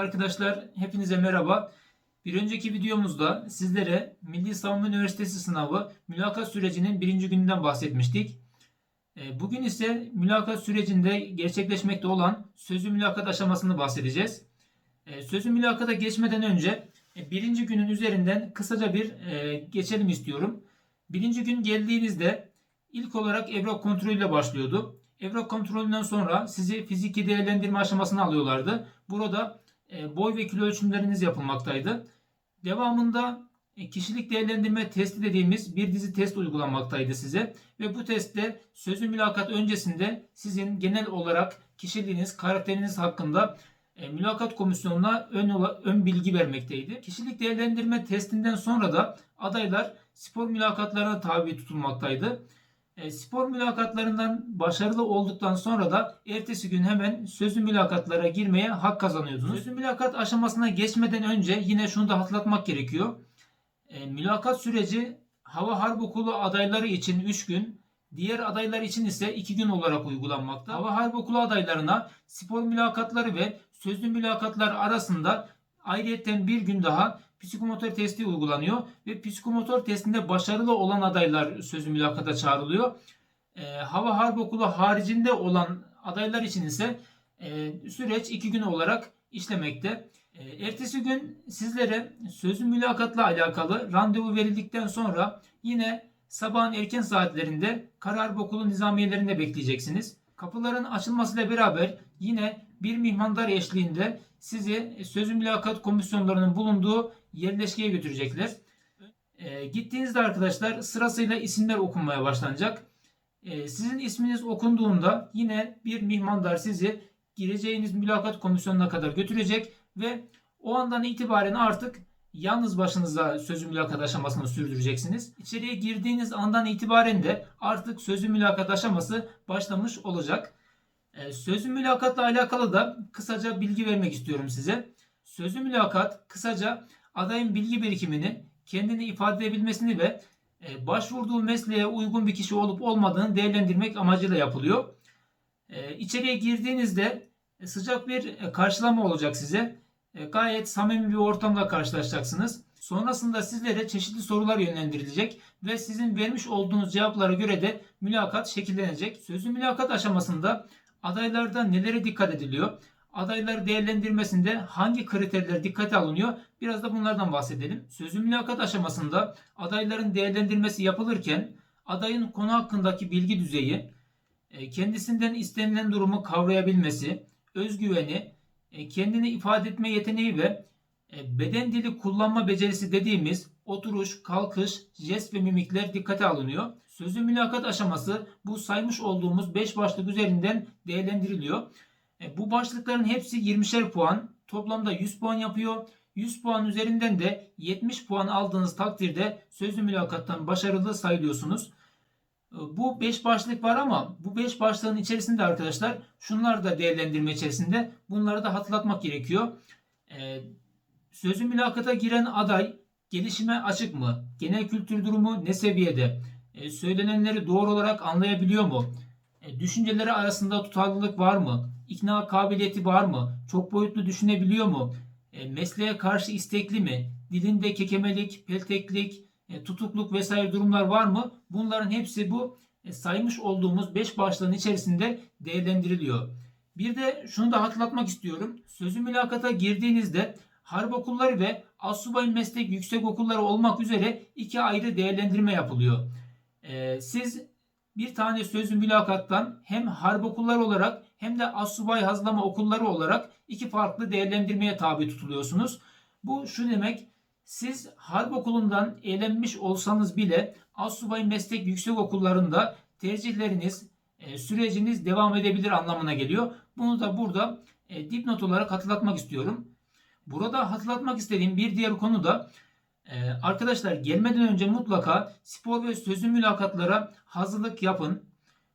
Arkadaşlar, hepinize merhaba. Bir önceki videomuzda sizlere Milli Savunma Üniversitesi sınavı mülakat sürecinin birinci gününden bahsetmiştik. E, Bugün ise mülakat sürecinde gerçekleşmekte olan sözlü mülakat aşamasını bahsedeceğiz. E, Sözlü mülakata geçmeden önce e, birinci günün üzerinden kısaca bir geçelim istiyorum. Birinci gün geldiğinizde ilk olarak evrak kontrolüyle başlıyordu. Evrak kontrolünden sonra sizi fiziki değerlendirme aşamasına alıyorlardı. Burada boy ve kilo ölçümleriniz yapılmaktaydı. Devamında e, kişilik değerlendirme testi dediğimiz bir dizi test uygulanmaktaydı size. Ve bu testte sözlü mülakat öncesinde sizin genel olarak kişiliğiniz, karakteriniz hakkında e, mülakat komisyonuna ön, ön bilgi vermekteydi. Kişilik değerlendirme testinden sonra da adaylar spor mülakatlarına tabi tutulmaktaydı. E, spor mülakatlarından başarılı olduktan sonra da ertesi gün hemen sözlü mülakatlara girmeye hak kazanıyordunuz. Sözlü mülakat aşamasına geçmeden önce yine şunu da hatırlatmak gerekiyor. E, mülakat süreci Hava Harp Okulu adayları için 3 gün, diğer adaylar için ise 2 gün olarak uygulanmakta. Hava Harp Okulu adaylarına spor mülakatları ve sözlü mülakatlar arasında ayrıyeten bir gün daha psikomotor testi uygulanıyor ve psikomotor testinde başarılı olan adaylar sözlü mülakata çağrılıyor. Ee, Hava Harp Okulu haricinde olan adaylar için ise e, süreç iki gün olarak işlemekte. E, ertesi gün sizlere sözlü mülakatla alakalı randevu verildikten sonra yine sabahın erken saatlerinde Karar Okulu nizamiyelerinde bekleyeceksiniz. Kapıların açılmasıyla beraber yine bir mihmandar eşliğinde sizi sözlü mülakat komisyonlarının bulunduğu yerleşkeye götürecekler. E, gittiğinizde arkadaşlar sırasıyla isimler okunmaya başlanacak. E, sizin isminiz okunduğunda yine bir mihmandar sizi gireceğiniz mülakat komisyonuna kadar götürecek ve o andan itibaren artık yalnız başınıza sözlü mülakat aşamasını sürdüreceksiniz. İçeriye girdiğiniz andan itibaren de artık sözlü mülakat aşaması başlamış olacak. E, Sözlü mülakatla alakalı da kısaca bilgi vermek istiyorum size. Sözlü mülakat kısaca adayın bilgi birikimini, kendini ifade edebilmesini ve e, başvurduğu mesleğe uygun bir kişi olup olmadığını değerlendirmek amacıyla yapılıyor. E, İçeriye girdiğinizde e, sıcak bir karşılama olacak size. Gayet samimi bir ortamla karşılaşacaksınız. Sonrasında sizlere çeşitli sorular yönlendirilecek ve sizin vermiş olduğunuz cevaplara göre de mülakat şekillenecek. Sözlü mülakat aşamasında adaylarda nelere dikkat ediliyor? Adayları değerlendirmesinde hangi kriterler dikkate alınıyor? Biraz da bunlardan bahsedelim. Sözlü mülakat aşamasında adayların değerlendirmesi yapılırken adayın konu hakkındaki bilgi düzeyi, e, kendisinden istenilen durumu kavrayabilmesi, özgüveni, e, kendini ifade etme yeteneği ve e, beden dili kullanma becerisi dediğimiz oturuş, kalkış, jest ve mimikler dikkate alınıyor. Sözlü mülakat aşaması bu saymış olduğumuz 5 başlık üzerinden değerlendiriliyor. E, Bu başlıkların hepsi 20'şer puan. Toplamda 100 puan yapıyor. 100 puan üzerinden de 70 puan aldığınız takdirde sözlü mülakattan başarılı sayılıyorsunuz. E, Bu 5 başlık var ama bu 5 başlığın içerisinde arkadaşlar şunlar da değerlendirme içerisinde. Bunları da hatırlatmak gerekiyor. E, Sözlü mülakata giren aday gelişime açık mı? Genel kültür durumu ne seviyede? E, Söylenenleri doğru olarak anlayabiliyor mu? E, Düşünceleri arasında tutarlılık var mı? İkna kabiliyeti var mı? Çok boyutlu düşünebiliyor mu? E, Mesleğe karşı istekli mi? Dilinde kekemelik, pelteklik, e, tutukluk vesaire durumlar var mı? Bunların hepsi bu e, saymış olduğumuz 5 başlığın içerisinde değerlendiriliyor. Bir de şunu da hatırlatmak istiyorum. Sözlü mülakata girdiğinizde harp okulları ve asubay meslek yüksek okulları olmak üzere iki ayrı değerlendirme yapılıyor. Ee, siz bir tane sözlü mülakattan hem harp okulları olarak hem de asubay hazlama okulları olarak iki farklı değerlendirmeye tabi tutuluyorsunuz. Bu şu demek siz harp okulundan eğlenmiş olsanız bile asubay meslek yüksek okullarında tercihleriniz, e, süreciniz devam edebilir anlamına geliyor. Bunu da burada e, dipnot olarak hatırlatmak istiyorum. Burada hatırlatmak istediğim bir diğer konu da e, arkadaşlar gelmeden önce mutlaka spor ve sözlü mülakatlara hazırlık yapın.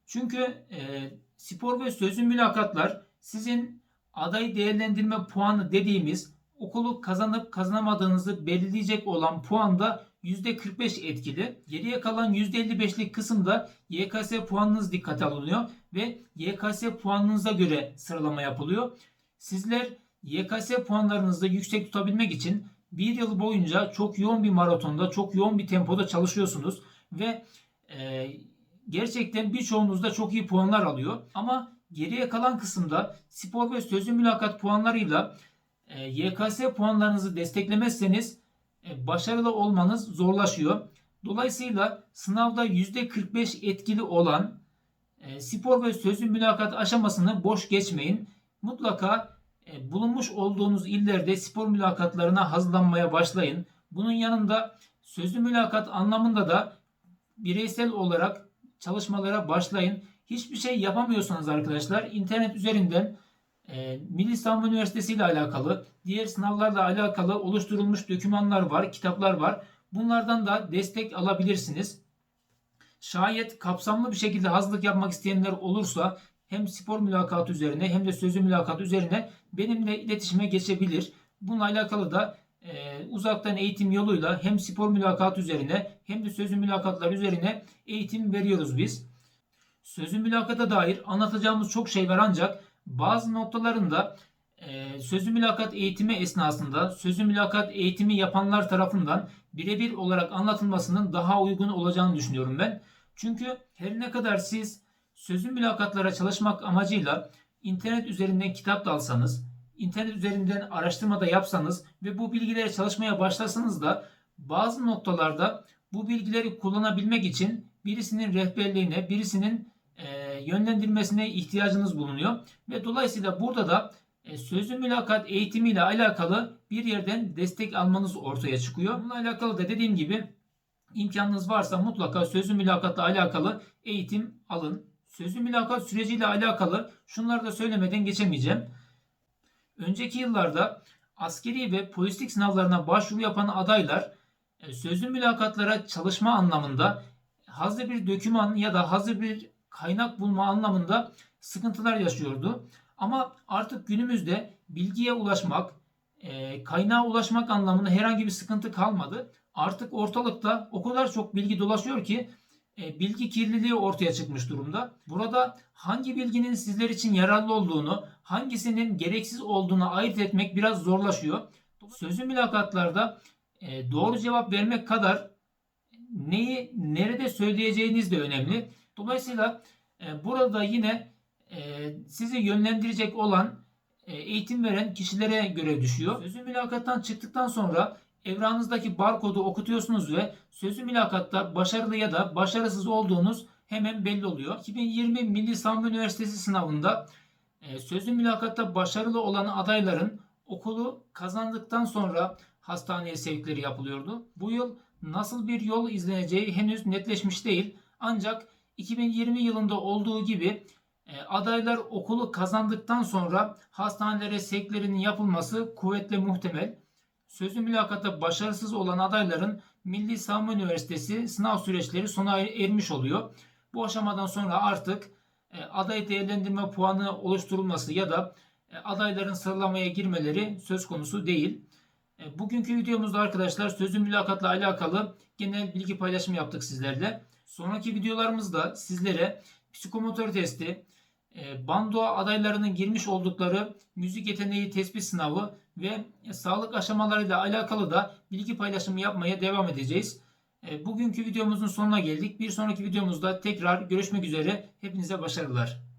Çünkü e, spor ve sözlü mülakatlar sizin aday değerlendirme puanı dediğimiz okulu kazanıp kazanamadığınızı belirleyecek olan puanda %45 etkili. Geriye kalan %55'lik kısımda YKS puanınız dikkate alınıyor ve YKS puanınıza göre sıralama yapılıyor. Sizler YKS puanlarınızı yüksek tutabilmek için bir yıl boyunca çok yoğun bir maratonda, çok yoğun bir tempoda çalışıyorsunuz ve e, gerçekten birçoğunuz da çok iyi puanlar alıyor. Ama geriye kalan kısımda spor ve sözlü mülakat puanlarıyla e, YKS puanlarınızı desteklemezseniz e, başarılı olmanız zorlaşıyor. Dolayısıyla sınavda %45 etkili olan e, spor ve sözlü mülakat aşamasını boş geçmeyin. Mutlaka bulunmuş olduğunuz illerde spor mülakatlarına hazırlanmaya başlayın. Bunun yanında sözlü mülakat anlamında da bireysel olarak çalışmalara başlayın. Hiçbir şey yapamıyorsanız arkadaşlar internet üzerinden e, Milli Savunma Üniversitesi ile alakalı, diğer sınavlarla alakalı oluşturulmuş dokümanlar var, kitaplar var. Bunlardan da destek alabilirsiniz. Şayet kapsamlı bir şekilde hazırlık yapmak isteyenler olursa hem spor mülakatı üzerine hem de sözlü mülakat üzerine benimle iletişime geçebilir. Bununla alakalı da e, uzaktan eğitim yoluyla hem spor mülakatı üzerine hem de sözlü mülakatlar üzerine eğitim veriyoruz biz. Sözlü mülakata dair anlatacağımız çok şey var ancak bazı noktalarında e, sözlü mülakat eğitimi esnasında sözlü mülakat eğitimi yapanlar tarafından birebir olarak anlatılmasının daha uygun olacağını düşünüyorum ben. Çünkü her ne kadar siz sözlü mülakatlara çalışmak amacıyla internet üzerinden kitap da alsanız, internet üzerinden araştırma da yapsanız ve bu bilgilere çalışmaya başlasanız da bazı noktalarda bu bilgileri kullanabilmek için birisinin rehberliğine, birisinin e, yönlendirmesine ihtiyacınız bulunuyor. Ve dolayısıyla burada da e, sözlü mülakat eğitimiyle alakalı bir yerden destek almanız ortaya çıkıyor. Bununla alakalı da dediğim gibi imkanınız varsa mutlaka sözlü mülakatla alakalı eğitim alın. Sözlü mülakat süreciyle alakalı şunları da söylemeden geçemeyeceğim. Önceki yıllarda askeri ve polislik sınavlarına başvuru yapan adaylar e, sözlü mülakatlara çalışma anlamında hazır bir döküman ya da hazır bir kaynak bulma anlamında sıkıntılar yaşıyordu. Ama artık günümüzde bilgiye ulaşmak, e, kaynağa ulaşmak anlamında herhangi bir sıkıntı kalmadı. Artık ortalıkta o kadar çok bilgi dolaşıyor ki bilgi kirliliği ortaya çıkmış durumda. Burada hangi bilginin sizler için yararlı olduğunu, hangisinin gereksiz olduğunu ayırt etmek biraz zorlaşıyor. Sözlü mülakatlarda e, doğru cevap vermek kadar neyi nerede söyleyeceğiniz de önemli. Dolayısıyla e, burada yine e, sizi yönlendirecek olan e, eğitim veren kişilere göre düşüyor. Sözlü mülakattan çıktıktan sonra evrağınızdaki barkodu okutuyorsunuz ve sözlü mülakatta başarılı ya da başarısız olduğunuz hemen belli oluyor. 2020 Milli Savunma Üniversitesi sınavında e, sözlü mülakatta başarılı olan adayların okulu kazandıktan sonra hastaneye sevkleri yapılıyordu. Bu yıl nasıl bir yol izleneceği henüz netleşmiş değil. Ancak 2020 yılında olduğu gibi e, adaylar okulu kazandıktan sonra hastanelere sevklerinin yapılması kuvvetle muhtemel. Sözlü mülakatta başarısız olan adayların Milli Savunma Üniversitesi sınav süreçleri sona ermiş oluyor. Bu aşamadan sonra artık e, aday değerlendirme puanı oluşturulması ya da e, adayların sıralamaya girmeleri söz konusu değil. E, bugünkü videomuzda arkadaşlar sözlü mülakatla alakalı genel bilgi paylaşımı yaptık sizlerle. Sonraki videolarımızda sizlere psikomotor testi, bando adaylarının girmiş oldukları müzik yeteneği tespit sınavı ve sağlık aşamalarıyla alakalı da bilgi paylaşımı yapmaya devam edeceğiz. E, bugünkü videomuzun sonuna geldik. Bir sonraki videomuzda tekrar görüşmek üzere. Hepinize başarılar.